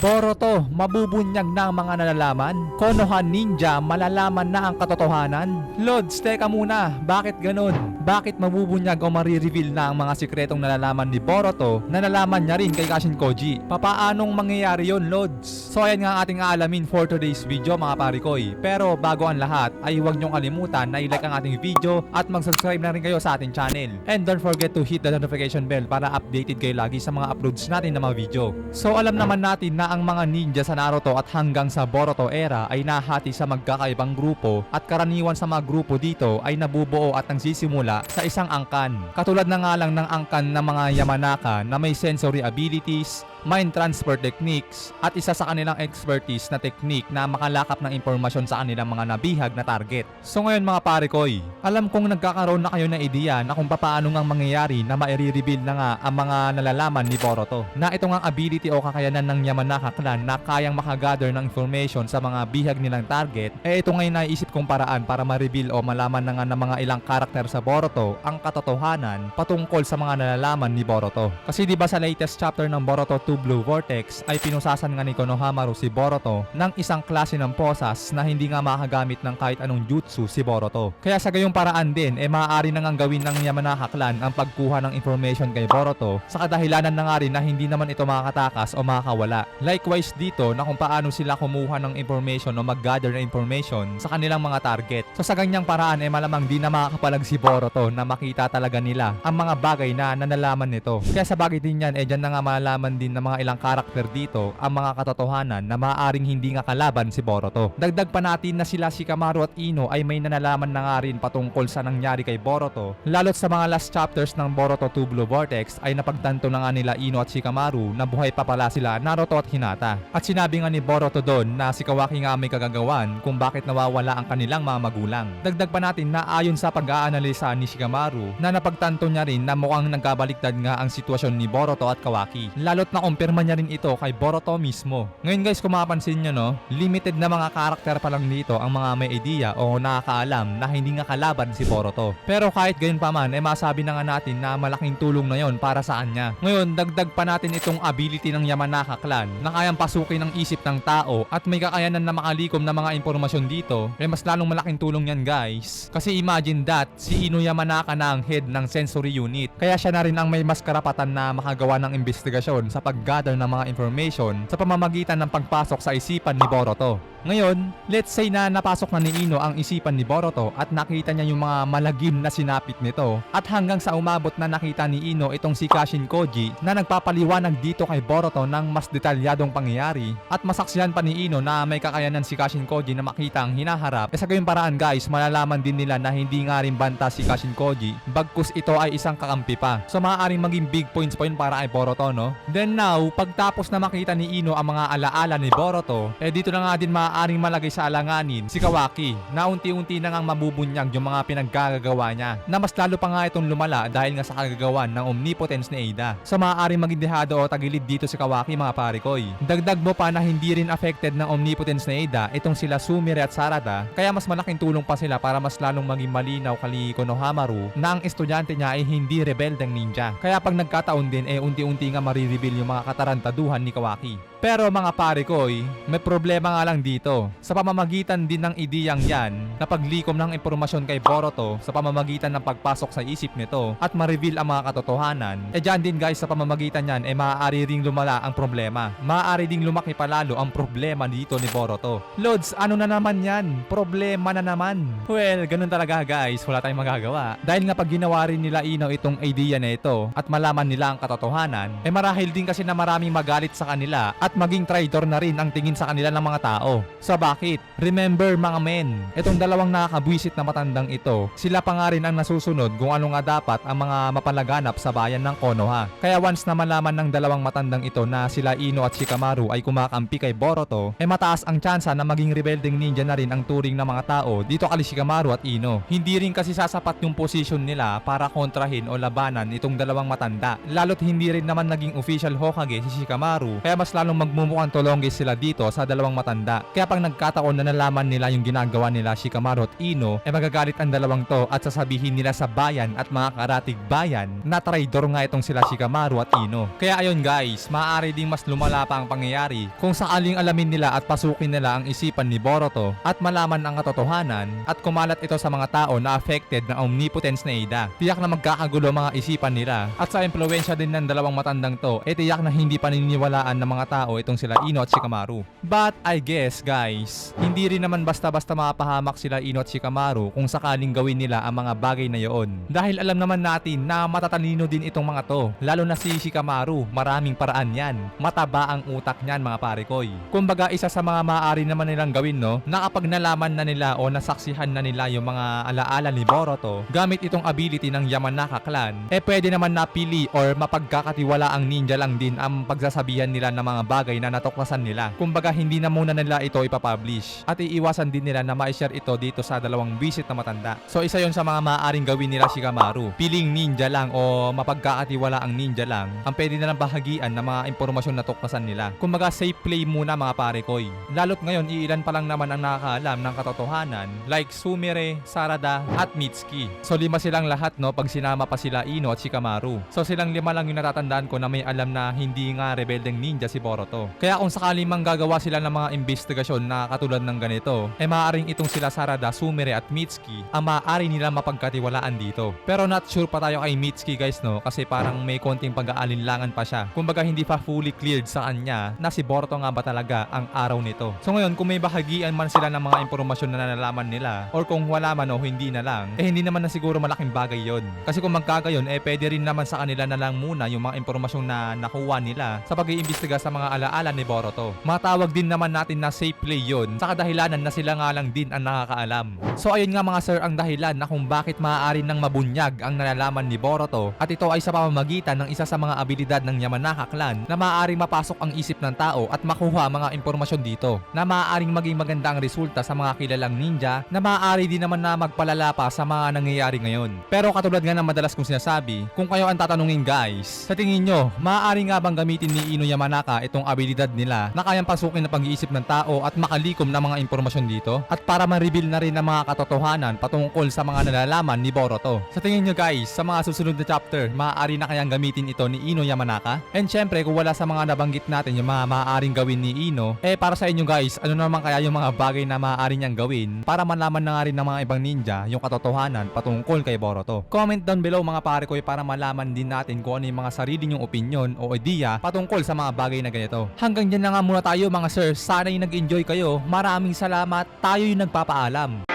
Boruto, mabubunyag na ang mga nalalaman? Konoha Ninja, malalaman na ang katotohanan? Lods, teka muna, bakit ganun? Bakit mabubunyag o marireveal na ang mga sikretong nalalaman ni Boruto na nalaman niya rin kay Kashin Koji? Papaanong mangyayari yon Lods? So ayan nga ating aalamin for today's video mga parikoy. Pero bago ang lahat, ay huwag niyong kalimutan na i-like ang ating video at mag-subscribe na rin kayo sa ating channel. And don't forget to hit the notification bell para updated kayo lagi sa mga uploads natin na mga video. So alam naman natin na ang mga ninja sa Naruto at hanggang sa Boruto era ay nahati sa magkakaibang grupo at karaniwan sa mga grupo dito ay nabubuo at nagsisimula sa isang angkan. Katulad na nga lang ng angkan ng mga Yamanaka na may sensory abilities, mind transfer techniques at isa sa kanilang expertise na technique na makalakap ng impormasyon sa kanilang mga nabihag na target. So ngayon mga pare koy, alam kong nagkakaroon na kayo na ideya na kung paano nga mangyayari na maire-reveal na nga ang mga nalalaman ni Boruto. Na ito nga ability o kakayanan ng Yamanaka clan na kayang makagather ng information sa mga bihag nilang target, eh ito ngayon naisip kong paraan para ma-reveal o malaman na nga ng mga ilang karakter sa Boruto ang katotohanan patungkol sa mga nalalaman ni Boruto. Kasi di ba sa latest chapter ng Boruto 2 Blue Vortex ay pinusasan nga ni Konohamaru si Boruto ng isang klase ng posas na hindi nga makagamit ng kahit anong jutsu si Boruto. Kaya sa gayong paraan din, eh maaari na nga gawin ng Yamanaka clan ang pagkuha ng information kay Boruto sa kadahilanan na nga rin na hindi naman ito makakatakas o makakawala. Likewise dito na kung paano sila kumuha ng information o mag-gather ng information sa kanilang mga target. So sa ganyang paraan, eh malamang di na makakapalag si Boruto na makita talaga nila ang mga bagay na nanalaman nito. Kaya sa bagay din yan, eh dyan na nga malalaman din ng mga ilang karakter dito ang mga katotohanan na maaaring hindi nga kalaban si Boruto. Dagdag pa natin na sila si Kamaru at Ino ay may nanalaman na nga rin patungkol sa nangyari kay Boruto. Lalo't sa mga last chapters ng Boruto 2 Blue Vortex ay napagtanto na nga nila Ino at Shikamaru na buhay pa pala sila Naruto at Hinata. At sinabi nga ni Boruto doon na si Kawaki nga may kagagawan kung bakit nawawala ang kanilang mga magulang. Dagdag pa natin na ayon sa pag-aanalisa ni Shikamaru na napagtanto niya rin na mukhang nagkabaliktad nga ang sitwasyon ni Boruto at Kawaki. Lalo't na kumpirma niya rin ito kay Boruto mismo. Ngayon guys kung mapapansin nyo no, limited na mga karakter pa lang dito ang mga may idea o nakakaalam na hindi nga kalaban si Boruto. Pero kahit gayon pa man, eh masabi na nga natin na malaking tulong na yon para sa kanya. Ngayon, dagdag pa natin itong ability ng Yamanaka clan na kayang pasukin ang isip ng tao at may kakayanan na makalikom ng mga impormasyon dito, eh mas lalong malaking tulong yan guys. Kasi imagine that, si Ino Yamanaka na ang head ng sensory unit. Kaya siya na rin ang may mas karapatan na makagawa ng investigasyon sa pag-gather ng mga information sa pamamagitan ng pagpasok sa isipan ni Boruto. Ngayon, let's say na napasok na ni Ino ang isipan ni Boruto at nakita niya yung mga malagim na sinapit nito. At hanggang sa umabot na nakita ni Ino itong si Kashin Koji na nagpapaliwanag dito kay Boruto ng mas detalyadong pangyayari. At masaksihan pa ni Ino na may kakayanan si Kashin Koji na makita ang hinaharap. E sa gayong paraan guys malalaman din nila na hindi nga rin banta si Kashin Koji. Bagkus ito ay isang kakampi pa. So maaaring maging big points po yun para kay Boruto no? Then now pagtapos na makita ni Ino ang mga alaala ni Boruto eh dito na nga din maaaring malagay sa alanganin si Kawaki na unti-unti na ngang mabubunyag yung mga pinaggagawa niya na mas lalo pa nga itong lumala dahil nga sa kagagawan ng omnipotence ni Ada. So maaaring maging dehado o tagilid dito si Kawaki mga parikoy. Dagdag mo pa na hindi rin affected ng omnipotence ni Ada itong sila Sumire at Sarada kaya mas malaking tulong pa sila para mas lalong maging malinaw kali Konohamaru na ang estudyante niya ay hindi rebeldeng ninja. Kaya pag nagkataon din eh unti-unti nga marireveal yung mga katarantaduhan ni Kawaki. Pero mga pare ko, eh, may problema nga lang dito. Sa pamamagitan din ng ideyang yan, na paglikom ng impormasyon kay Boruto sa pamamagitan ng pagpasok sa isip nito at ma-reveal ang mga katotohanan, eh dyan din guys sa pamamagitan yan, eh maaari ring lumala ang problema. Maaari ding lumaki palalo ang problema dito ni Boruto. Lods, ano na naman yan? Problema na naman. Well, ganun talaga guys, wala tayong magagawa. Dahil nga pag ginawa rin nila Ino itong idea na ito at malaman nila ang katotohanan, eh marahil din kasi na maraming magalit sa kanila at maging traitor na rin ang tingin sa kanila ng mga tao. So bakit? Remember mga men, itong dalawang nakakabwisit na matandang ito, sila pa nga rin ang nasusunod kung ano nga dapat ang mga mapalaganap sa bayan ng Konoha. Kaya once na malaman ng dalawang matandang ito na sila Ino at Shikamaru ay kumakampi kay Boruto, ay mataas ang tsansa na maging rebelding ninja na rin ang turing ng mga tao dito kali Shikamaru at Ino. Hindi rin kasi sasapat yung position nila para kontrahin o labanan itong dalawang matanda. Lalo't hindi rin naman naging official Hokage si Shikamaru, kaya mas lalong magmumukhang tulongge sila dito sa dalawang matanda. Kaya pag nagkataon na nalaman nila yung ginagawa nila Shikamaru at Ino, eh magagalit ang dalawang to at sasabihin nila sa bayan at mga karatig bayan na traidor nga itong sila Shikamaru at Ino. Kaya ayun guys, maaari ding mas lumala pa ang pangyayari kung sakaling alamin nila at pasukin nila ang isipan ni Boruto at malaman ang katotohanan at kumalat ito sa mga tao na affected ng omnipotence na Ida. Tiyak na magkakagulo mga isipan nila at sa impluensya din ng dalawang matandang to, eh tiyak na hindi paniniwalaan ng mga tao itong sila Ino at Shikamaru. But I guess guys, hindi rin naman basta-basta mapahamak sila Ino at Shikamaru kung sakaling gawin nila ang mga bagay na yoon. Dahil alam naman natin na matatalino din itong mga to, lalo na si Shikamaru, maraming paraan yan. Mataba ang utak niyan mga pare koy. Kumbaga isa sa mga maaari naman nilang gawin no, na kapag nalaman na nila o nasaksihan na nila yung mga alaala ni Boruto gamit itong ability ng Yamanaka clan, eh pwede naman napili or mapagkakatiwala ang ninja lang din ang pagsasabihan nila ng mga bagay na natuklasan nila. Kumbaga hindi na muna nila ito ipapublish at iiwasan din nila na ma-share ito dito sa dalawang visit na matanda. So isa yon sa mga maaaring gawin nila Shikamaru. Piling ninja lang o mapagkakatiwala ang ninja lang ang pwede na lang bahagian ng mga impormasyon na tuklasan nila. Kumbaga safe play muna mga pare koy. Lalo't ngayon iilan pa lang naman ang nakakaalam ng katotohanan like Sumire, Sarada at Mitsuki. So lima silang lahat no pag sinama pa sila Ino at Shikamaru. So silang lima lang yung natatandaan ko na may alam na hindi nga rebeldeng ninja si Boruto. Kaya kung sakali mang gagawa sila ng mga investigasyon na katulad ng ganito, eh maaaring itong sila Sarada, Sumire at Mitsuki ang maaari nila mapagkatiwalaan dito. Pero not sure pa tayo kay Mitsuki guys no kasi parang may konting pag-aalinlangan pa siya. Kumbaga hindi pa fully cleared sa kanya na si Boruto nga ba talaga ang araw nito. So ngayon kung may bahagian man sila ng mga impormasyon na nalalaman nila or kung wala man o hindi na lang, eh hindi naman na siguro malaking bagay yon. Kasi kung magkagayon, eh pwede rin naman sa kanila na lang muna yung mga impormasyon na nakuha nila sa pag-iimbestiga sa mga alaala ni Boruto. Matawag din naman natin na safe play yon sa kadahilanan na sila nga lang din ang nakakaalam. So ayun nga mga sir ang dahilan na kung bakit maaari nang mabunyag ang nalalaman ni Boruto at ito ay sa pamamagitan ng isa sa mga abilidad ng Yamanaka clan na maaaring mapasok ang isip ng tao at makuha mga impormasyon dito na maaaring maging maganda ang resulta sa mga kilalang ninja na maaari din naman na magpalala pa sa mga nangyayari ngayon. Pero katulad nga ng madalas kong sinasabi, kung kayo ang tatanungin guys, sa tingin nyo, maaari nga bang gamitin ni Ino Yamanaka itong abilidad nila na kayang pasukin ng pag-iisip ng tao at makalikom ng mga impormasyon dito? At para ma-reveal na rin ang mga katotohanan patungkol sa mga nalalaman ni Boruto. Sa tingin nyo guys, sa mga susunod na chapter, maaari na kayang gamitin ito ni Ino Yamanaka? And syempre, kung wala sa mga nabanggit natin yung mga maaaring gawin ni Ino, eh para sa inyo guys, ano naman kaya yung mga bagay na maaari niyang gawin para malaman na nga rin ng mga ibang ninja yung katotohanan patungkol kay Boruto. Comment down below mga pare ko eh, para malaman din natin kung ano yung mga sarili nyong opinion o ideya patungkol sa mga bagay na ganito. Hanggang dyan na nga muna tayo mga sir. Sana yung nag-enjoy kayo. Maraming salamat. Tayo yung nagpapaalam.